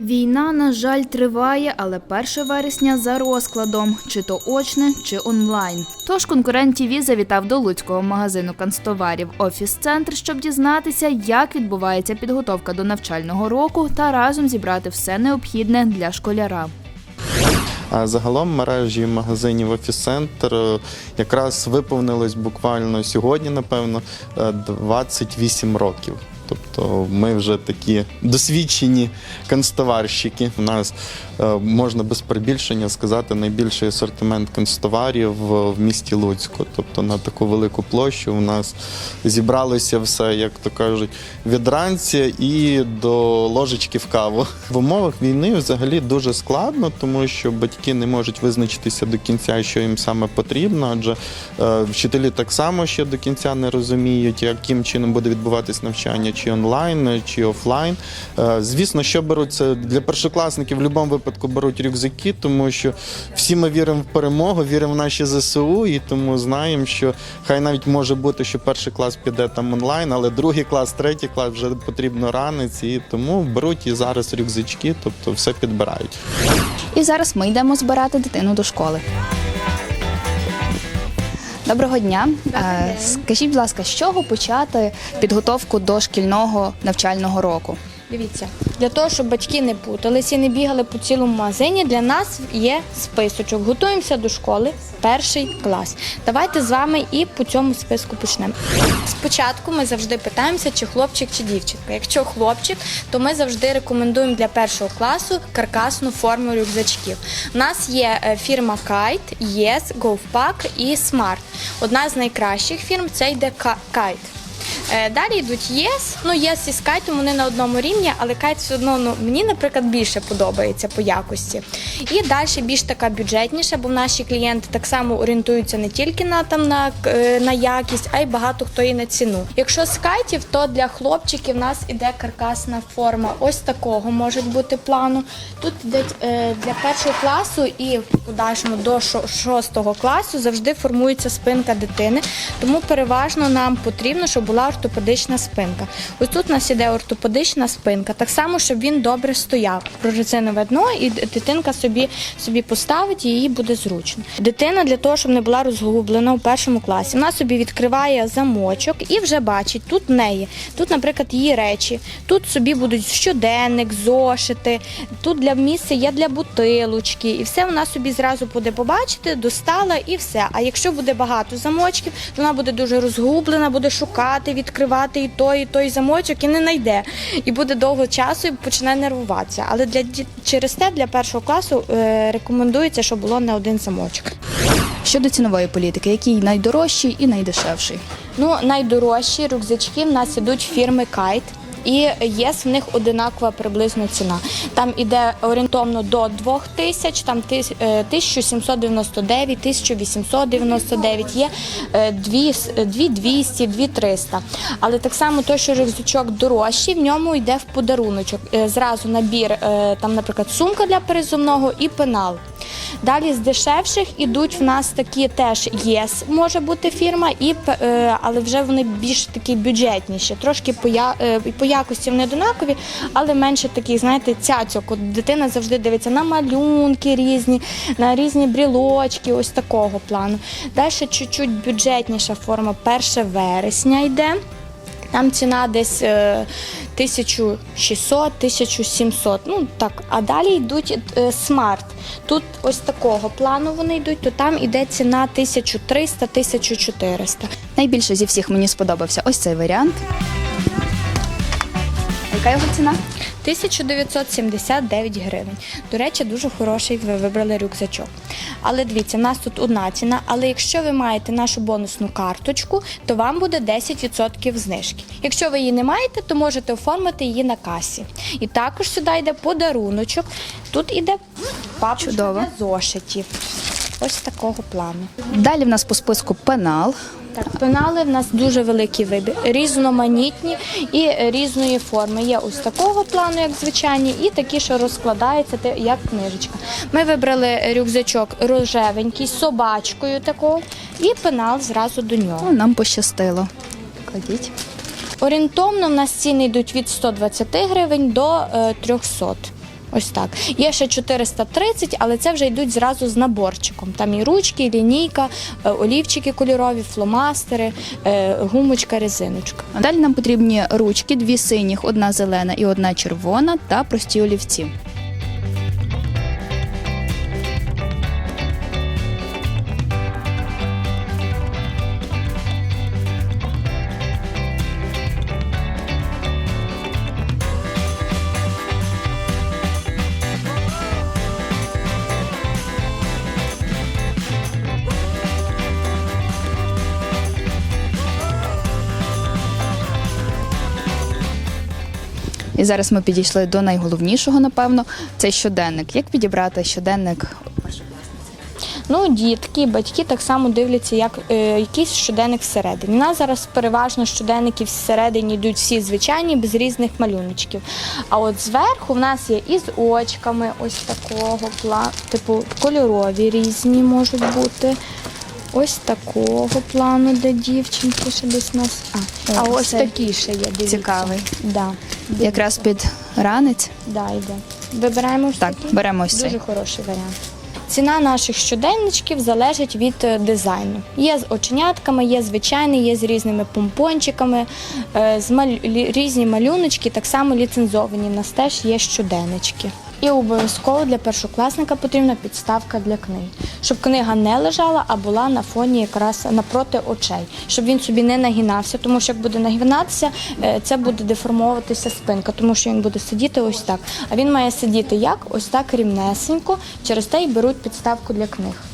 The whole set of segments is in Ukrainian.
Війна, на жаль, триває, але 1 вересня за розкладом, чи то очне, чи онлайн. Тож конкурент ТІВІ завітав до луцького магазину канцтоварів Офіс-центр, щоб дізнатися, як відбувається підготовка до навчального року та разом зібрати все необхідне для школяра. А загалом мережі магазинів Офіс-центр е, якраз виповнилось буквально сьогодні, напевно, е, 28 років. Тобто ми вже такі досвідчені канцтоварщики. У нас е, можна без перебільшення сказати найбільший асортимент канцтоварів в в місті Луцьку. Тобто на таку велику площу у нас зібралося все, як то кажуть, від ранці і до ложечки в каву. В умовах війни взагалі дуже складно, тому що батьки не можуть визначитися до кінця, що їм саме потрібно, адже е, вчителі так само ще до кінця не розуміють, яким чином буде відбуватись навчання, чи онлайн, чи офлайн. Е, Звісно, що беруть це для першокласників в будь-якому випадку беруть рюкзаки, тому що всі ми віримо в перемогу, віримо в наші ЗСУ, і тому знаємо, що хай навіть може бути, що перший клас піде там онлайн, але другий клас, третій клас вже потрібно ранець, і тому беруть і зараз рюкзачки, тобто все підбирають. І зараз ми йдемо збирати дитину до школи. Доброго дня. Е, Скажіть, будь ласка, з чого почати підготовку до шкільного навчального року? Дивіться, для того, щоб батьки не путалися і не бігали по цілому магазині, для нас є списочок. Готуємося до школи, перший клас. Давайте з вами і по цьому списку почнемо. Спочатку ми завжди питаємося, чи хлопчик, чи дівчинка. Якщо хлопчик, то ми завжди рекомендуємо для першого класу каркасну форму рюкзачків. У нас є е, фірма Kite, Yes, GoFpack і Smart. Одна з найкращих фірм це йде Kite. Е, Далі йдуть ЄС. Ну, ЄС і Скайтом вони на одному рівні, але Кайт все одно ну, мені, наприклад, більше подобається по якості. І далі більш така бюджетніша, бо наші клієнти так само орієнтуються не тільки на там на, е, на якість, а й багато хто і на ціну. Якщо з то для хлопчиків в нас іде каркасна форма. Ось такого може бути плану. Тут йде е, для першого класу і в подальшому до шостого класу завжди формується спинка дитини. Тому переважно нам потрібно, щоб була ортопедична спинка. Ось тут у нас іде ортопедична спинка, так само, щоб він добре стояв. Прорезинове дно, і дитинка собі, собі поставить і їй буде зручно. Дитина для того, щоб не була розгублена у першому класі, вона собі відкриває замочок і вже бачить тут неї. Тут, наприклад, її речі. Тут собі будуть щоденник, зошити. Тут для місця є для бутилочки, і все вона собі зразу буде побачити, достала і все. А якщо буде багато замочків, то вона буде дуже розгублена, буде шукати, відкривати і той, і той замочок, і не знайде. І буде довго часу і почне нервуватися. Але для через те для першого класу е, рекомендується, щоб було не один замочок. Щодо цінової політики, який найдорожчий і найдешевший? Ну, найдорожчі рюкзачки в нас ідуть фірми Kite. І єс в них одинакова приблизно ціна. Там іде орієнтовно до 2 тисяч, там тис- е, 1799, 1899, є е, дві с- е, 2200, 2300. Але так само той, що рюкзачок дорожчий, в ньому йде в подаруночок. Е, Зразу набір, там, наприклад, сумка для перезумного і пенал. Далі з дешевших ідуть в нас такі теж єс, може бути фірма, і е, але вже вони більш такі бюджетніші. Трошки по, я, е, по якості вони однакові, але менше таких, знаєте, цяцьок. От дитина завжди дивиться на малюнки різні, на різні брілочки, ось такого плану. Далі чуть-чуть бюджетніша форма 1 вересня йде. Там ціна десь е, 1600-1700. Ну так, а далі йдуть е, смарт. Тут ось такого плану вони йдуть, то там іде ціна 1300-1400. Найбільше зі всіх мені сподобався ось цей варіант. Яка його ціна? 1979 гривень. До речі, дуже хороший ви вибрали рюкзачок. Але дивіться, в нас тут одна ціна. Але якщо ви маєте нашу бонусну карточку, то вам буде 10% знижки. Якщо ви її не маєте, то можете оформити її на касі. І також сюди йде подаруночок. Тут іде папочка Чудово. для зошитів. Ось такого плану. Далі в нас по списку пенал. Так, пенали в нас дуже великий вибір, різноманітні і різної форми. Є ось такого плану, як звичайні, і такі, що розкладаються як книжечка. Ми вибрали рюкзачок рожевенький з собачкою такою, і пенал зразу до нього. Ну, нам пощастило. Кладіть. Орієнтовно в нас ціни йдуть від 120 гривень до е, 300. Ось так. Є ще 430, але це вже йдуть зразу з наборчиком. Там і ручки, і лінійка, е, олівчики кольорові, фломастери, е, гумочка, резиночка. Далі нам потрібні ручки, дві синіх, одна зелена і одна червона та прості олівці. І зараз ми підійшли до найголовнішого, напевно, це щоденник. Як підібрати щоденник? Ну, дітки, батьки так само дивляться, як е, якийсь щоденник всередині. У нас зараз переважно щоденники всередині йдуть всі звичайні, без різних малюночків. А от зверху в нас є із очками, ось такого пла, типу кольорові різні можуть бути. Ось такого плану, де дівчинки ще десь нас. А, О, а ось такі ще є. Дивіться. цікавий. Да. Якраз під ранець. Да, йде. Вибираємо ось Так, такий? беремо ось Дуже хороший варіант. Ціна наших щоденничків залежить від е, дизайну. Є з оченятками, є звичайний, є з різними помпончиками, е, з маль... лі- різні малюночки, так само ліцензовані. У нас теж є щоденнички. І обов'язково для першокласника потрібна підставка для книг, щоб книга не лежала, а була на фоні якраз напроти очей, щоб він собі не нагинався, тому що як буде нагинатися, е, це буде деформовуватися спинка, тому що він буде сидіти ось так. А він має сидіти як? Ось так рівнесенько, через те й беруть підставку для книг.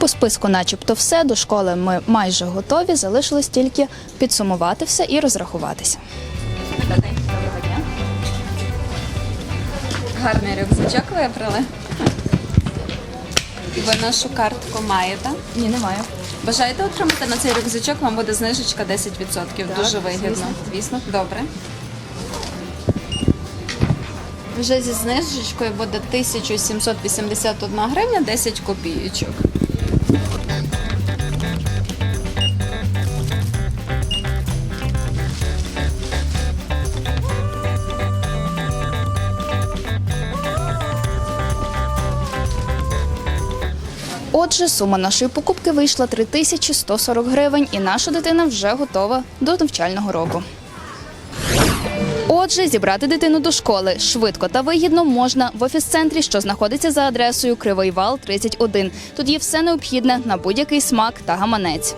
По списку, начебто, все. До школи ми майже готові. Залишилось тільки підсумувати все і розрахуватися. Гарний рюкзачок вибрали. Ви нашу картку маєте. Ні, немає. Бажаєте отримати на цей рюкзачок, вам буде знижечка 10%. Дуже вигідно. Звісно, добре. Вже зі знижечкою буде 1781 гривня 10 копійочок. Отже, сума нашої покупки вийшла 3140 гривень, і наша дитина вже готова до навчального року. Отже, зібрати дитину до школи швидко та вигідно можна в офіс-центрі, що знаходиться за адресою Кривий Вал 31. Тут є все необхідне на будь-який смак та гаманець.